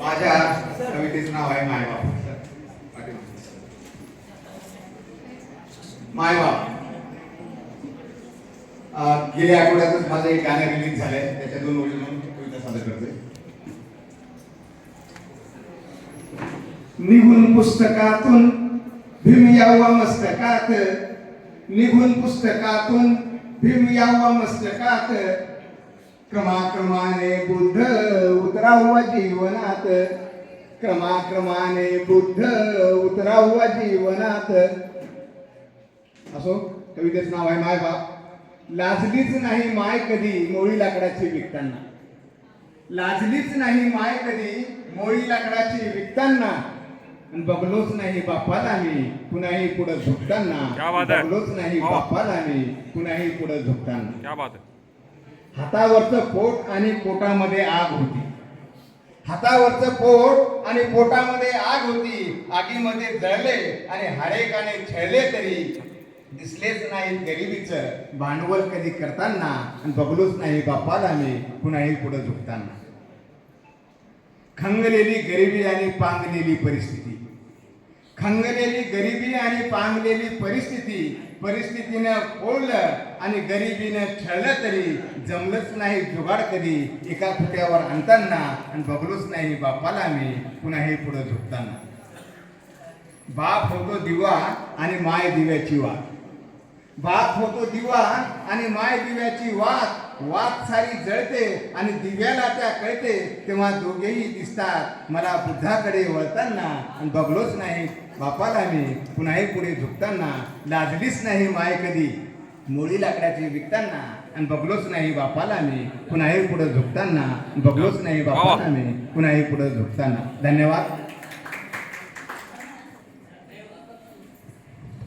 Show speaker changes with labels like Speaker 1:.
Speaker 1: माझ्या कवितेचं नाव आहे मायबाप. मायबाप. गेल्या आठवड्यातच माझं एक गाणं रिलीज झालंय. त्याच्या दोन ओळी म्हणून कविता सादर करते.
Speaker 2: निघून पुस्तकातून भीम यावा मस्तकात. निघून पुस्तकातून भीम यावा मस्तकात. क्रमाक्रमाने बुद्ध उतरावा जीवनात. क्रमाक्रमाने बुद्ध उतरावा जीवनात. असो कवितेचं नाव आहे मायबाप लाजलीच नाही माय कधी मोळी लाकडाची विकताना. लाजलीच नाही माय कधी मोळी लाकडाची विकताना. बघलोच नाही बापाला मी पुन्हाही पुढे झुकताना.
Speaker 3: है?
Speaker 2: बघलोच नाही
Speaker 3: वा.
Speaker 2: बापाला मी पुन्हाही पुढे झुकताना.
Speaker 3: है
Speaker 2: हातावरचं पोट आणि पोटामध्ये आग होती. हातावरचं पोट आणि पोटामध्ये आग होती. आगीमध्ये जळले आणि हाडेकाने छळले तरी दिसलेच नाही गरिबीचं. भांडवल कधी करताना आणि बघलोच नाही बाप्पाला मी कुणाही पुढे झुकताना खंगलेली गरिबी आणि पांगलेली परिस्थिती. खंगलेली गरिबी आणि पांगलेली परिस्थिती परिस्थितीनं ओढलं आणि गरिबीनं छळलं तरी जमलंच नाही जुगाड कधी. एका फुट्यावर आणताना आणि बघलोच नाही बापाला मी पुन्हा हे पुढं झोपताना. बाप होतो दिवा आणि माय दिव्याची वाट बाप होतो दिवा आणि माय दिव्याची वात. वात सारी जळते आणि दिव्याला त्या कळते तेव्हा दोघेही दिसतात. मला बुद्धाकडे वळताना आणि बघलोच नाही बापाला मी पुन्हाही पुढे झुकताना लाजलीच नाही माय कधी. मोळी लाकडाची विकताना आणि बघलोच नाही बापाला मी पुन्हाही पुढे झुकताना. बघलोच नाही बापाला मी पुन्हाही पुढे झुकताना. धन्यवाद.